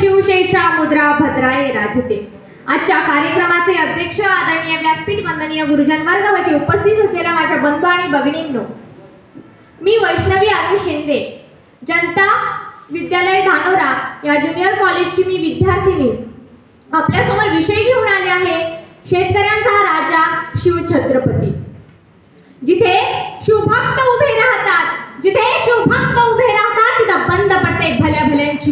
शिवशेषा मुद्रा भद्राय राजते आजच्या कार्यक्रमाचे अध्यक्ष आदरणीय व्यासपीठ वंदनीय गुरुजन वर्गवती उपस्थित असलेल्या माझ्या बंधू आणि भगिनींनो मी वैष्णवी आदि शिंदे. जनता विद्यालय धानोरा या ज्युनियर कॉलेजची मी विद्यार्थिनी. आपल्यासमोर विषय घेऊन आले आहे शेतकऱ्यांचा राजा शिवछत्रपती. जिथे शिवभक्त उभे राहतात जिथे शिवभक्त उभे राहतात तिथं बंद पडते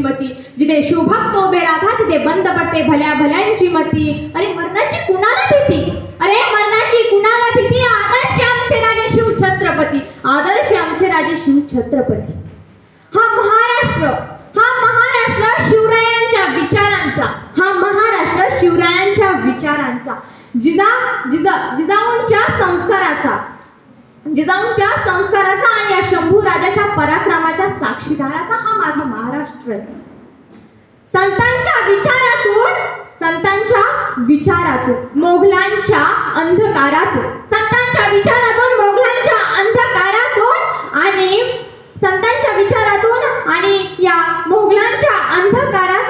भल्या मती जिथे शिवभक्त उभे राहतात तिथे बंद पडते भल्या भल्यांची मती. अरे मरणाची कुणाला भीती? अरे मरणाची कुणाला भीती? आदर्श आमचे राजे शिव छत्रपती. आदर्श आमचे राजे शिव छत्रपती. हा महाराष्ट्र हा महाराष्ट्र शिवरायांच्या विचारांचा हा महाराष्ट्र शिवरायांच्या विचारांचा. जिजा जिजा जिजाऊंच्या संस्काराचा जिजाऊंच्या संस्काराचा आणि या शंभू राजाच्या पराक्रम साक्षीदाराचा हा माझा महाराष्ट्र आहे. संतांच्या विचारातून संतांच्या विचारातून मोगलांच्या अंधकारातून संतांच्या विचारातून मोगलांच्या अंधकारातून आणि संतांच्या विचारातून आणि या मोगलांच्या अंधकारातून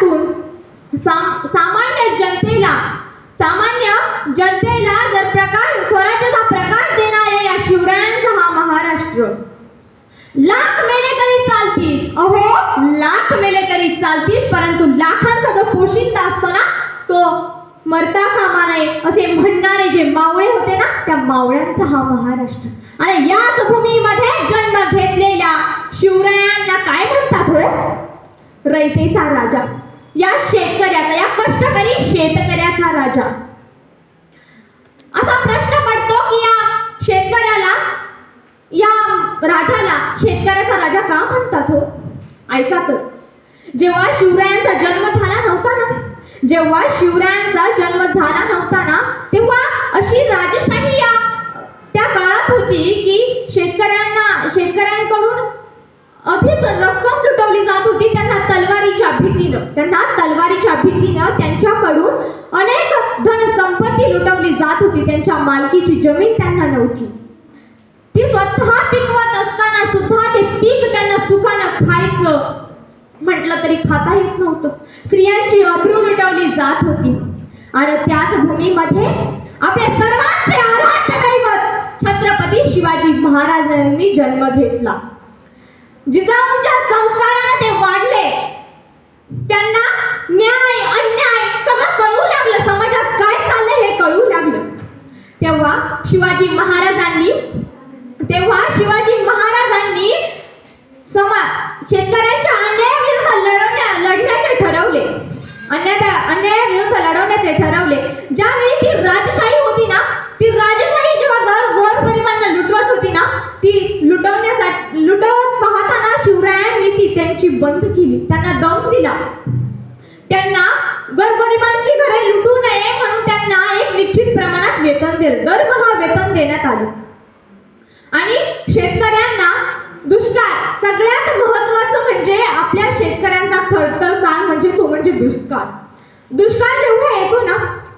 मेले तरी चालतील परंतु लाखांचा जो पोशिंदा असतो ना तो मरता कामा नये. असे म्हणणारे जे मावळे होते ना त्या मावळ्यांचा हा महाराष्ट्र. आणि याच भूमीमध्ये जन्म घेतलेल्या शिवरायांना काय म्हणतात हो? रयतेचा राजा. या शेतकऱ्याचा या कष्टकरी शेतकऱ्याचा राजा. असा प्रश्न पडतो की या शेतकऱ्याला या राजाला शेतकऱ्याचा राजा का म्हणतात हो? ऐका तर जेव्हा शिवरायांचा जन्म झाला नव्हता ना जेव्हा शिवरायांचा जन्म झाला नव्हता ना तेव्हा अशी राजशाही या त्या काळात होती की शेतकऱ्यांना शेतकऱ्यांकडून अधिक रक्कम लुटवली जात होती त्यांना तलवारीच्या भीतीनं. त्यांना तलवारीच्या भीतीनं त्यांच्याकडून अनेक धनसंपत्ती लुटवली जात होती. त्यांच्या मालकीची जमीन त्यांना नव्हती. ती स्वतः पिकवत असताना सुद्धा ते पीक त्यांना सुखानं खायचं म्हटलं तरी खाता येत नव्हतं. स्त्रियांची अब्रू लुटवली जात होती. आणि त्याच भूमीमध्ये आपले सर्वांचे आराध्य दैवत छत्रपती शिवाजी महाराजांनी जन्म घेतला. जिजाऊंच्या संस्काराने ते वाढले. त्यांना न्याय अन्याय सगळं कळू लागलं. समाजात काय चाललंय हे कळू लागलं. तेव्हा शिवाजी महाराजांनी तेव्हा शिवाजी महाराजांनी समाज शेतकऱ्यांच्या अन्यायाविरुद्ध लढवण्या लढण्याचे ठरवले अन्याय अन्यायाविरुद्ध लढवण्याचे ठरवले. ज्यावेळी ती राजशाही होती ना ती राजशाही जेव्हा घर गोरगरिबांना लुटवत होती ना ती लुटवण्यासाठी लुटवत पाहताना शिवरायांनी ती त्यांची बंद केली. त्यांना दम दिला. त्यांना गोरगरिबांची घरे लुटू नये म्हणून त्यांना एक निश्चित प्रमाणात वेतन दिलं दरमहा वेतन देण्यात आले. आणि शेतकऱ्यांना दुष्काळ सगळ्यात महत्त्व म्हणजे आपल्या शेतकऱ्यांचा खडतर काळ म्हणजे तो म्हणजे दुष्काळ. दुष्काळ जेव्हा येतो ना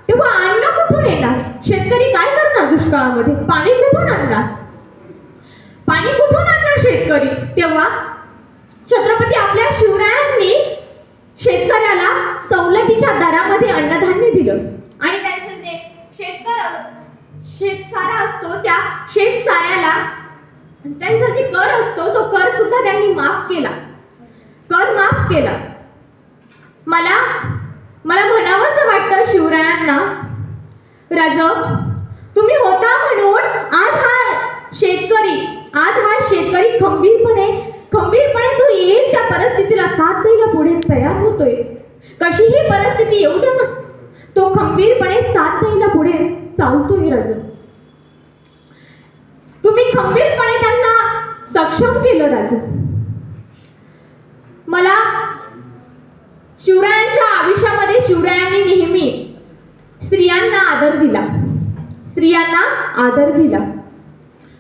तेव्हा अन्न कुठून येणार? शेतकरी काय करणार दुष्काळामध्ये? पाणी कुठून आणणार? पाणी कुठून आणणार शेतकरी? तेव्हा छत्रपती आपल्या शिवरायांनी शेतकऱ्याला सवलतीच्या दरामध्ये अन्नधान्य दिलं. आणि त्यांचं जे शेतकर शेतसारा असतो त्या शेतसाऱ्याला त्यांचा जे कर असतो तो कर सुद्धा त्यांनी माफ केला. कर माफ केला. मला मला म्हणावंसं वाटतं शिवरायांना राज तुम्ही होता म्हणून आज हा शेतकरी आज हा शेतकरी खंबीरपणे खंबीरपणे तो येईल त्या परिस्थितीला साथ द्यायला पुढे तयार होतोय. कशीही परिस्थिती येऊ दे ना तो खंबीरपणे साथ द्यायला पुढे चालतोय राज. तुम्ही खंबीरपणे त्यांना सक्षम केलं राज मला शिवरायांच्या आयुष्यामध्ये शिवरायांनी नेहमी स्त्रियांना आदर दिला. स्त्रियांना आदर दिला.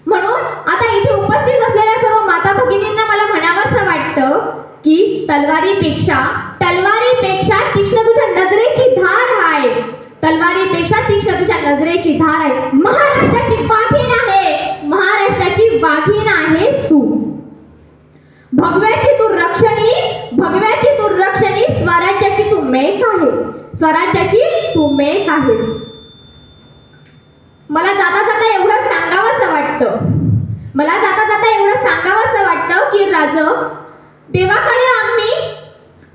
म्हणून आता इथे उपस्थित असलेल्या सर्व माता भगिनींना मला म्हणावंसं वाटतं की तलवारीपेक्षा तलवारीपेक्षा तीक्ष्ण तुझ्या नजरेची धार आहे. तलवारीपेक्षा तीक्ष्ण तुझ्या नजरेची धार आहे. महाराष्ट्राची वाघीण आहे महाराष्ट्राची वाघीण आहेस तू भगव्याची तू रक्षणी भगव्याची तू रक्षणी स्वराज्याची तू मेक आहे स्वराज्याची तू मेक आहेस मला जाता जाता एवढं सांगावंसं वाटतं. मला जाता जाता एवढं सांगावंसं वाटतं की राज देवाकडे आम्ही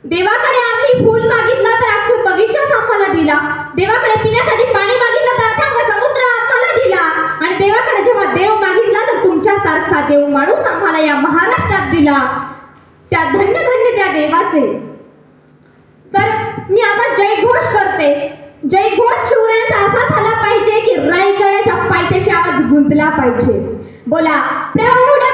देवाकडे आम्ही फूल मागितलं तर अख्खं बगीचाच आम्हाला दिला. देवाकडे पिण्यासाठी पाणी मागितलं तर अथांग समुद्र आम्हाला दिला. आणि देवाकडे जेव्हा देव मागितला तर तुमच्यासारखा देव माणूस आम्हाला या महाराष्ट्रात दिला. त्या धन्य धन्य त्या देवाचे. मी आता जयघोष करते. जयघोष शिवरायांचा असा झाला पाहिजे की रायगडाच्या पायथ्याशी आवाज गुंतला पाहिजे. बोला प्रौढ